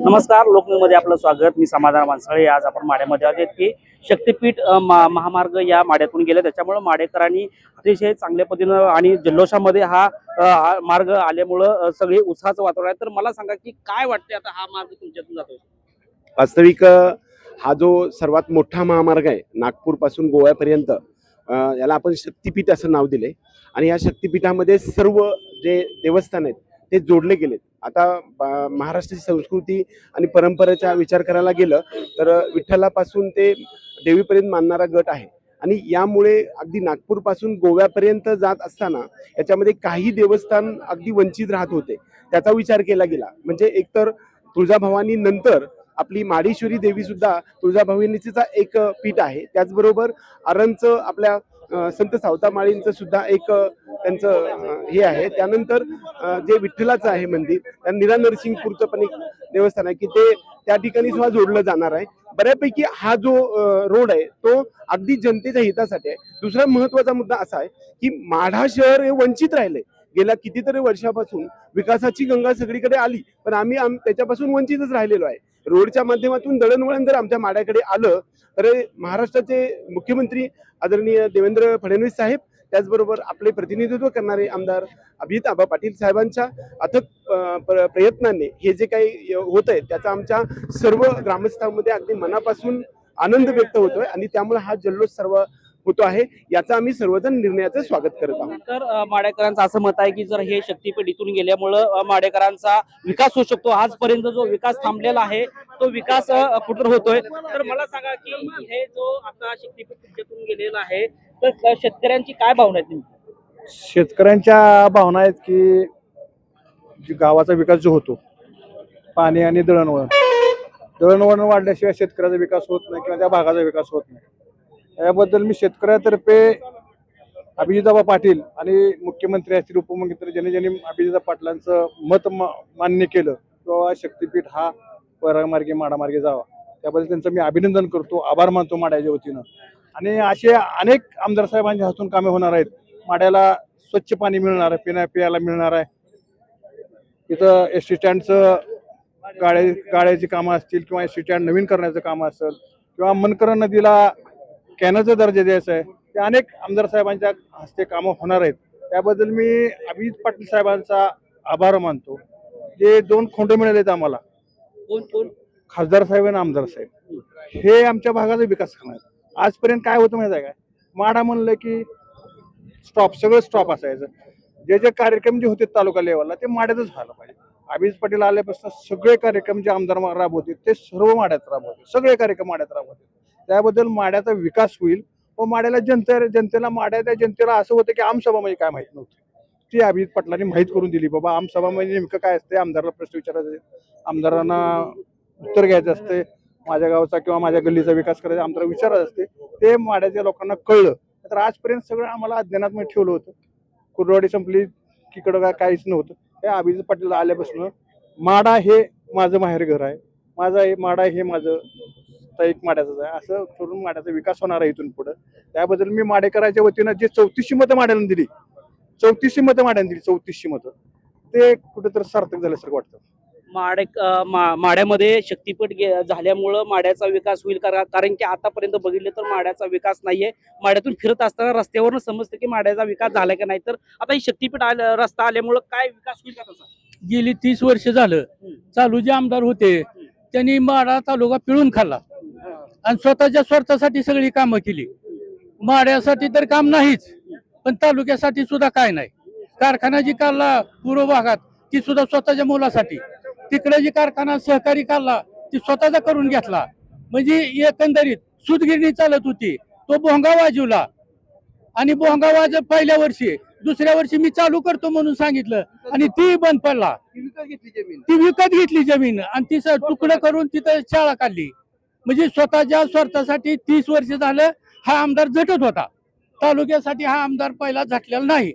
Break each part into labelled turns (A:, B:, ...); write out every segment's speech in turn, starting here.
A: नमस्कार लोकमध्ये आपलं स्वागत. मी समाधान माणसाळे आज आपण माड्यामध्ये आहोत की शक्तीपीठ मा- महामार्ग या माड्यातून गेले. त्याच्यामुळे माडेकरांनी अतिशय चांगल्या पद्धतीनं आणि जल्लोषामध्ये हा मार्ग आल्यामुळं सगळे उत्साहाचं वातावरण आहे. तर मला सांगा की काय वाटते आता हा मार्ग तुमच्यातून जातो
B: वास्तविक हा जो सर्वात मोठा महामार्ग आहे नागपूरपासून गोव्यापर्यंत याला आपण शक्तिपीठ असं नाव दिले आणि या शक्तिपीठामध्ये सर्व जे देवस्थान आहेत ते जोडले गेलेत. आता महाराष्ट्राची संस्कृती आणि परंपरेचा विचार करायला गेलं तर विठ्ठलापासून ते देवीपर्यंत मानणारा गट आहे. आणि यामुळे अगदी नागपूरपासून गोव्यापर्यंत जात असताना याच्यामध्ये काही देवस्थान अगदी वंचित राहत होते. त्याचा विचार केला गेला. म्हणजे एकतर तुळजाभवानी नंतर आपली माडेश्वरी देवी सुद्धा तुळजाभवानीचा एक पीठ आहे. त्याचबरोबर अरणचं आपल्या संत सावतामाळींचं सुद्धा एक त्यांचं हे आहे. त्यानंतर जे विठ्ठलाचं आहे मंदिर निरानरसिंगपूरचं निरा नरसिंगपूरचं पण एक देवस्थान आहे की ते त्या ठिकाणी सुद्धा जोडलं जाणार आहे. बऱ्यापैकी हा जो रोड आहे तो अगदी जनतेच्या हितासाठी आहे. दुसरा महत्त्वाचा मुद्दा असा आहे की माढा शहर हे वंचित राहिले गेल्या कितीतरी वर्षापासून विकासाची गंगा सगळीकडे आली पण आम्ही आम त्याच्यापासून वंचितच राहिलेलो आहे. रोडच्या माध्यमातून दळणवळण जर आमच्या माड्याकडे आलं तर महाराष्ट्राचे मुख्यमंत्री आदरणीय देवेंद्र फडणवीस साहेब त्याचबरोबर आपले प्रतिनिधित्व करणारे आमदार अभिजित आबा पाटील साहेबांच्या अथक प्र- प्रयत्नाने हे जे काही होत आहे त्याचा आमच्या सर्व ग्रामस्थांमध्ये अगदी मनापासून आनंद व्यक्त होतोय आणि त्यामुळे हा जल्लोष सर्व होतो आहे याचा आम्ही सर्वजण निर्णयाचं स्वागत करत आहोत.
A: तर माडेकरांचं असं मत आहे की जर हे शक्तीपीठ इथून गेल्यामुळं माडेकरांचा विकास होऊ शकतो. आजपर्यंत जो विकास थांबलेला आहे तो विकास कुठं होतोय? तर मला सांगा की हे जो आता शक्तीपीठ तुमच्यातून गेलेला आहे तर शेतकऱ्यांची काय भावना नेमकी?
C: शेतकऱ्यांच्या भावना आहेत की जी गावाचा विकास जो होतो पाणी आणि दळणवळण. दळणवळण वाढल्याशिवाय शेतकऱ्याचा विकास होत नाही किंवा त्या भागाचा विकास होत नाही. याबद्दल मी शेतकऱ्यातर्फे अभिजिताबा पाटील आणि मुख्यमंत्री असतील उपमुख्यमंत्री ज्यांनी ज्यांनी अभिजिता पाटलांचं मत मान्य केलं किंवा शक्तीपीठ हा वरामार्गे माडामार्गे जावा. त्याबद्दल त्यांचं मी अभिनंदन करतो आभार मानतो माड्याच्या वतीनं. आणि असे अनेक आमदार साहेबांच्या हातून कामे होणार आहेत. माड्याला स्वच्छ पाणी मिळणार आहे पिण्या पियाला मिळणार आहे. इथं एस टी स्टँडचं गाड्या गाड्याची कामं असतील किंवा एस टी स्टँड नवीन करण्याचं काम असेल किंवा मनकरण नदीला कॅनलचा दर्जा द्यायचा आहे. ते अनेक आमदार साहेबांच्या हस्ते कामं होणार आहेत. त्याबद्दल मी अभिजित पाटील साहेबांचा आभार मानतो. जे दोन खोंड मिळाले आहेत आम्हाला.
A: कोण कोण?
C: खासदार साहेब आणि आमदार साहेब. हे आमच्या भागाचा विकास करणार. आजपर्यंत काय होतं माहिती आहे काय माडा म्हणलं की स्टॉप सगळं स्टॉप असायचं. जे जे कार्यक्रम जे होते तालुका लेवलला ते माड्यातच व्हायला पाहिजे. अभिज पटेल आल्यापासून सगळे कार्यक्रम जे आमदार मा- राबवते ते सर्व माड्यात राबवते सगळे कार्यक्रम माड्यात राबवते त्याबद्दल माड्याचा विकास होईल व माड्याला जनते जनतेला माड्याच्या जनतेला असं होतं की आमसभा म्हणजे काय माहीत नव्हतं. ती अभिजित पाटलांनी माहीत करून दिली बाबा आमसभा म्हणजे नेमकं काय असते आमदाराला प्रश्न विचारायचे. आमदारांना उत्तर घ्यायचं असते माझ्या गावचा किंवा माझ्या गल्लीचा विकास करायचा आमदार विचारत असते ते माड्याच्या लोकांना कळलं. तर आजपर्यंत सगळं आम्हाला अज्ञानात्मक ठेवलं होतं. कुरवाडी संपली तिकडं काय काहीच नव्हतं. हे अभिजित पाटील आल्यापासून माडा हे माझं माहेर घर आहे. माझा हे माडा हे माझं एक माड्याचंच आहे. असं करून माड्याचा विकास होणार आहे इथून पुढं. त्याबद्दल मी माडेकराच्या वतीनं जे चौतीसशे मतं माड्याला दिली चौतीसशे मतं माड्याने दिली चौतीसशे मतं. ते कुठेतरी सार्थक झाल्यासारखं वाटतं.
A: माडे मा- माड्यामध्ये शक्तीपीठ गे- झाल्यामुळं माड्याचा विकास होईल कारण कारण की आतापर्यंत बघितलं तर माड्याचा विकास नाहीये. माड्यातून फिरत असताना रस्त्यावरून समजतं की माड्याचा विकास झाला की नाही. तर आता ही शक्तीपीठ आलं रस्ता आल्यामुळं काय विकास होईल का तसा
D: गेली तीस वर्ष झालं. चालू जे आमदार होते त्यांनी माडा तालुका पिळून खाल्ला. आणि स्वतःच्या स्वार्थासाठी सगळी कामं केली. माड्यासाठी तर काम नाहीच पण तालुक्यासाठी सुद्धा काय नाही. कारखाना जी काढला पूर्व भागात ती सुद्धा स्वतःच्या मुलासाठी. तिकडे जी कारखाना सहकारी काढला ती स्वतःचा करून घेतला. म्हणजे एकंदरीत सूतगिरणी चालत होती. तो भोंगा वाजवला. आणि भोंगा वाज पहिल्या वर्षी दुसऱ्या वर्षी मी चालू करतो म्हणून सांगितलं. आणि ती बंद पडला. ती विकत घेतली जमीन. आणि ती स- तुकडं करून तिथं शाळा काढली. म्हणजे स्वतःच्या स्वार्थासाठी तीस वर्ष झालं हा आमदार झटत होता. तालुक्यासाठी हा आमदार पहिला झटलेला नाही.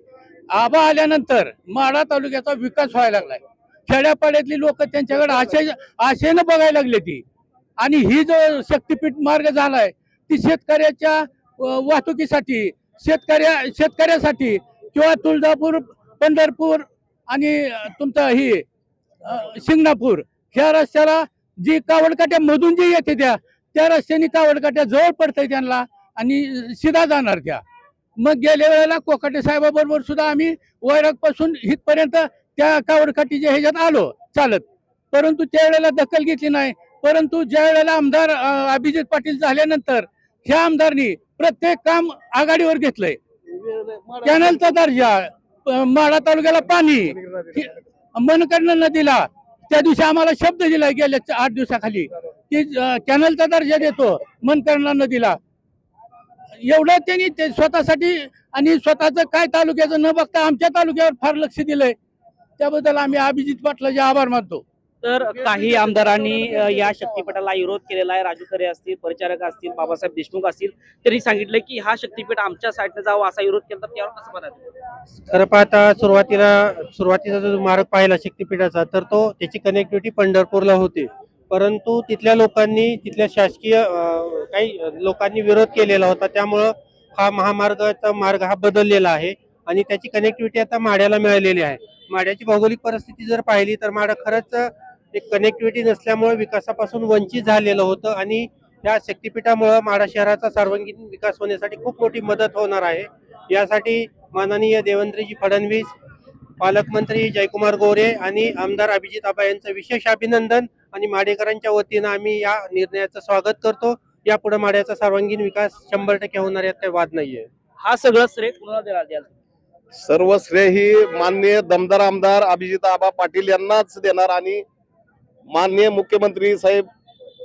D: आबा आल्यानंतर माडा तालुक्याचा विकास व्हायला लागलाय. खेड्यापाड्यातली लोक त्यांच्याकडे आशे आशेनं बघायला लागले ती. आणि ही जो शक्तीपीठ मार्ग झालाय ती शेतकऱ्याच्या वाहतुकीसाठी शेतकऱ्या शेतकऱ्यासाठी किंवा तुळजापूर पंढरपूर आणि तुमचं ही शिंगणापूर ह्या रस्त्याला जी कावडकाट्या मधून जे येते त्या त्या रस्त्याने कावडकाट्या जवळ पडतंय त्यांना आणि सिधा जाणार त्या. मग गेल्या वेळेला कोकाटे साहेबाबरोबर सुद्धा आम्ही वैरागपासून इथपर्यंत त्या कावडकाठीच्या ह्याच्यात आलो चालत. परंतु त्यावेळेला दखल घेतली नाही. परंतु ज्या वेळेला आमदार अभिजित पाटील झाल्यानंतर ह्या आमदारनी प्रत्येक काम आघाडीवर घेतलंय. कॅनलचा दर्जा माळा माढा तालुक्याला पाणी मनकडनं मनकर्ण नदीला त्या दिवशी आम्हाला शब्द दिला गेल्या आठ दिवसाखाली की अं, कॅनलचा दर्जा देतो मनकर्ण नदीला एवढं त्यांनी ते स्वतःसाठी आणि स्वतःचं काय तालुक्याचं न बघता आमच्या तालुक्यावर फार लक्ष दिलंय. त्याबद्दल आम्ही अभिजित पाटलाचे आभार मानतो.
A: तर काही आमदारांनी या शक्तीपीठाला विरोध केलेला आहे. राजू खरे असतील परिचारक असतील बाबासाहेब देशमुख असतील त्यांनी सांगितलं की हा शक्तीपीठ आमच्या साईडने जावं असा विरोध केला तर त्यावर कसं पाहतात
E: खरं पाहता सुरुवातीला सुरुवातीचा जो मार्ग पाहिला शक्तीपीठाचा तर तो त्याची कनेक्टिव्हिटी पंढरपूरला होती. परंतु तिथल्या लोकांनी तिथल्या शासकीय काही लोकांनी विरोध केलेला होता. त्यामुळं हा महामार्गाचा मार्ग हा बदललेला आहे आणि त्याची कनेक्टिव्हिटी आता माड्याला मिळालेली आहे. माड्याची भौगोलिक परिस्थिती जर पाहिली तर माडा खरंच एक कनेक्टिव्हिटी नसल्यामुळे विकासापासून वंचित झालेलं होतं आणि या शक्तीपीठामुळं माडा शहराचा सर्वांगीण विकास होण्यासाठी खूप मोठी मदत होणार आहे. यासाठी माननीय देवेंद्रजी फडणवीस पालकमंत्री जयकुमार गोरे आणि आमदार अभिजित आबा यांचं विशेष अभिनंदन आणि माडेकरांच्या वतीनं आम्ही या निर्णयाचं स्वागत करतो. यापुढे माड्याचा सर्वांगीण विकास शंभर टक्के होणार यात काही वाद नाहीये.
A: हा सगळं श्रेय कुणाला देणार द्याल
F: सर्व श्रेय ही माननीय दमदार आमदार अभिजित आबा पाटील यांनाच देणार आणि माननीय मुख्यमंत्री साहेब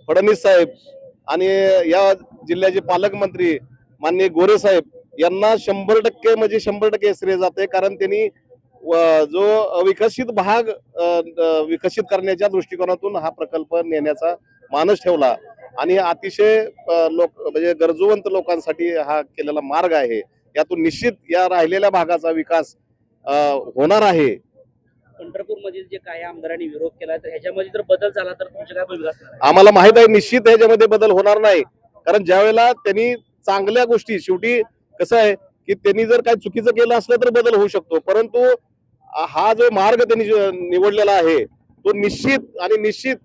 F: फडणवीस साहेब आणि या जिल्ह्याचे पालकमंत्री माननीय गोरे साहेब यांना शंभर टक्के म्हणजे शंभर टक्के श्रेय जाते कारण त्यांनी व- जो विकसित भाग विकसित करण्याच्या दृष्टिकोनातून हा प्रकल्प नेण्याचा मानस ठेवला. आणि अतिशय लोक म्हणजे गरजूवंत लोकांसाठी हा केलेला मार्ग आहे. यातून निश्चित या राहिलेल्या भागाचा विकास होणार आहे.
A: पंढरपूर जे काही आमदारांनी विरोध केला तर ह्याच्यामध्ये जर बदल झाला तर तुमचे काय भूमिका असणार आहे?
F: आम्हाला माहीत आहे निश्चित ह्याच्यामध्ये बदल होणार नाही. कारण ज्या वेळेला त्यांनी चांगल्या गोष्टी शेवटी कसं आहे की त्यांनी जर काही चुकीचं केलं असलं तर बदल होऊ शकतो. परंतु अ, हा जो मार्ग त्यांनी जो निवडलेला आहे तो निश्चित आणि निश्चित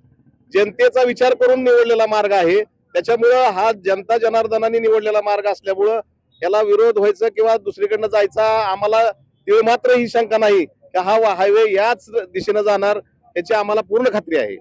F: जनतेचा विचार करून निवडलेला मार्ग आहे. त्याच्यामुळं हा जनता जनार्दनाने निवडलेला मार्ग असल्यामुळं याला विरोध व्हायचा किंवा दुसरीकडनं जायचा आम्हाला ते मात्र ही शंका नाही. हा हायवे याच दिशेनं जाणार याची आम्हाला पूर्ण खात्री आहे.